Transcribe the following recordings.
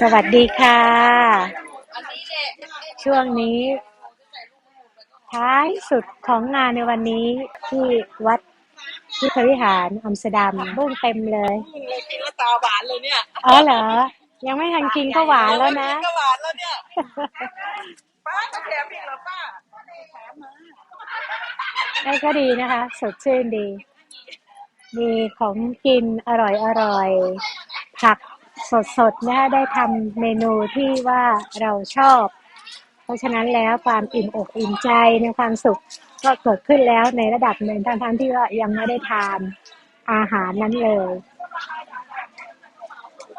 สวัสดีค่ะ ช่วงนี้ ท้ายสุดของงานในวันนี้ที่วัดพุทธวิหารอัมสเตอร์ดัมบุ้งเต็มเลยเลยกินแล้วตาหวานเลยเนี่ยอ๋อเหรอ ยังไม่ทันกินก็หวานแล้วนะ ก็หวานแล้วเนี่ยป้าจะแถมอีกเหรอป้านี่ก็ดีนะคะ สดชื่นดี มีของกินอร่อยอร่อยผัก สดๆนะคะได้ทำเมนูที่ว่าเราชอบ เพราะฉะนั้นแล้วความอิ่มอกอิ่มใจในความสุขก็เกิดขึ้นแล้วในระดับหนึ่งทั้งๆที่ว่ายังไม่ได้ทานอาหารนั้นเลย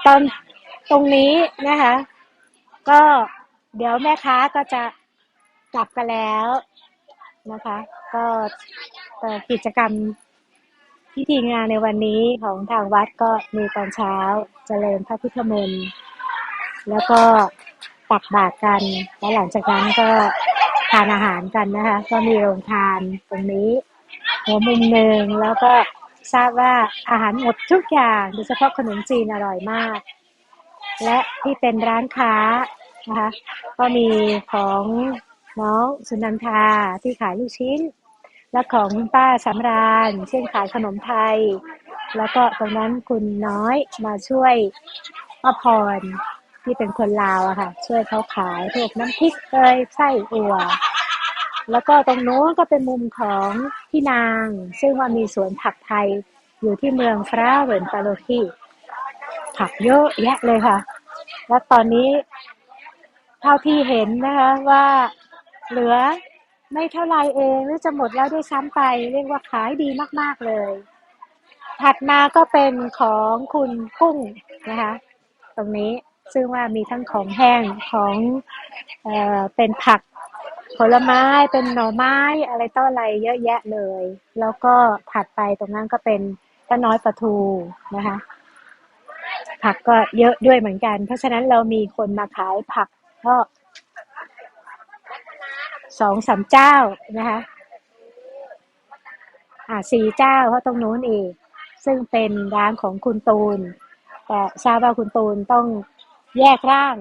ตอนตรงนี้นะคะ ก็เดี๋ยวแม่ค้าก็จะกลับกันแล้วนะคะ ก็เอ่กิจกรรม พิธีงานในวันนี้ของทางวัดก็มีตอนเช้าเจริญพระพุทธมนต์แล้วก็ตักบาตรกัน แล้วหลังจากนั้นก็ทานอาหารกันนะคะ ก็มีโรงทานตรงนี้ หัวมุมหนึ่งแล้วก็ทราบว่าอาหารหมดทุกอย่างโดยเฉพาะขนมจีนอร่อยมาก และที่เป็นร้านค้านะคะ ก็มีของน้องสุนันทาที่ขายลูกชิ้น และของคุณป้าสำราญ เช่นขายขนมไทย แล้วก็ตรงนั้นคุณน้อยมาช่วยป้าพรที่เป็นคนลาวอะค่ะ ช่วยเขาขายพวกน้ำพริกเอยไส้อั่วแล้วก็ตรงโน้นก็เป็นมุมของพี่นาง ซึ่งว่ามีสวนผักไทยอยู่ที่เมืองฟราเวนปาโลทีผักเยอะแยะเลยค่ะ แล้วตอนนี้เท่าที่เห็นนะคะว่าเหลือ ไม่เท่าไรเองหรือจะหมดแล้วด้วยซ้ำไป เรียกว่าขายดีมาก ๆ เลย ถัดมาก็เป็นของคุณกุ้งนะคะ ตรงนี้ซึ่งว่ามีทั้งของแห้งของเอ่อเป็นผักผลไม้เป็นหน่อไม้อะไรต่ออะไรเยอะแยะเลย แล้วก็ถัดไปตรงนั้นก็เป็นป้าน้อยปลาทูนะคะ ผักก็เยอะด้วยเหมือนกัน เพราะฉะนั้นเรามีคนมาขายผักก็ สองสามเจ้านะคะ อ่าสี่เจ้าเพราะตรงนู้นอีก ซึ่งเป็นร้านของคุณตูน แต่ทราบว่าคุณตูนต้องแยกร่าง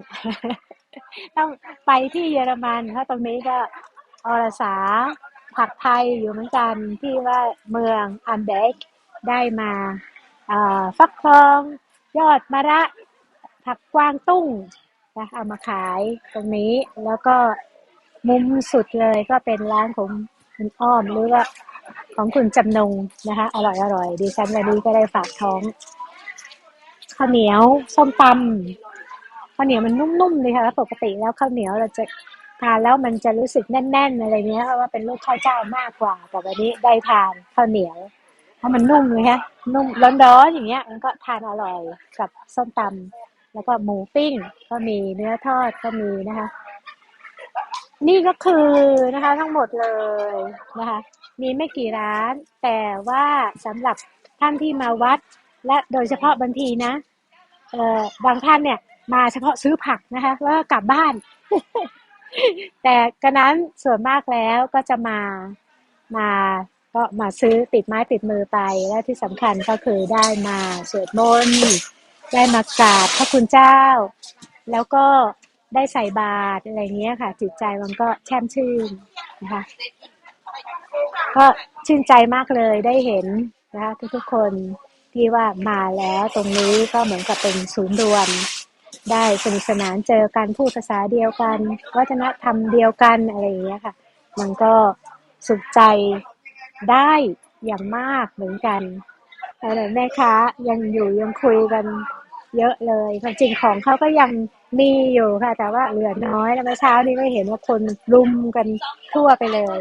ต้องไปที่เยอรมัน เพราะตรงนี้ก็อรสาผักไทยอยู่เหมือนกันที่ว่าเมืองอันเบกได้มาฟักทองยอดมะระผักกวางตุ้งนะเอามาขายตรงนี้แล้วก็ มุมสุดเลยก็เป็นร้านของคุณอ้อมหรือว่าของคุณจำนงนะคะ อร่อยอร่อยดิฉันวันนี้ก็ได้ฝากท้องข้าวเหนียวส้มตำข้าวเหนียวมันนุ่มๆเลยค่ะแล้วปกติแล้วข้าวเหนียวเราจะทานแล้วมันจะรู้สึกแน่น ๆ อะไรเนี้ยเพราะว่าเป็นลูกข้าวเจ้ามากกว่าแต่วันนี้ได้ทานข้าวเหนียวเพราะมันนุ่มเลยฮะนุ่มร้อนๆอย่างเงี้ยมันก็ทานอร่อยกับส้มตำแล้วก็หมูปิ้งก็มีเนื้อทอดก็มีนะคะ นี่ก็คือนะคะทั้งหมดเลยนะคะ มีไม่กี่ร้าน แต่ว่าสำหรับท่านที่มาวัด และโดยเฉพาะบางทีนะเอ่อบางท่านเนี่ยมาเฉพาะซื้อผักนะคะแล้วก็กลับบ้าน แต่กระนั้นส่วนมากแล้วก็จะมามาก็มาซื้อติดไม้ติดมือไปและที่สำคัญก็คือได้มาสวดมนต์ได้มากราบพระคุณเจ้า แล้วก็ ได้ใส่บาตรอะไรเงี้ยค่ะ จิตใจมันก็แช่มชื่นนะคะ ก็ชื่นใจมากเลยได้เห็นนะคะทุกๆคนที่ว่ามาแล้วตรงนี้ก็เหมือนกับเป็นศูนย์รวม ได้สนุกสนานเจอกันพูดภาษาเดียวกัน วัฒนธรรมเดียวกันอะไรอย่างเงี้ยค่ะ มันก็สุขใจได้อย่างมากเหมือนกันแต่แม่ค้ายังอยู่ยังคุยกัน เยอะเลยความจริงของเขาก็ยังมีอยู่ค่ะ แต่ว่าเหลือน้อยแล้วเมื่อเช้านี้ก็เห็นว่าคนรุมกันทั่วไปเลย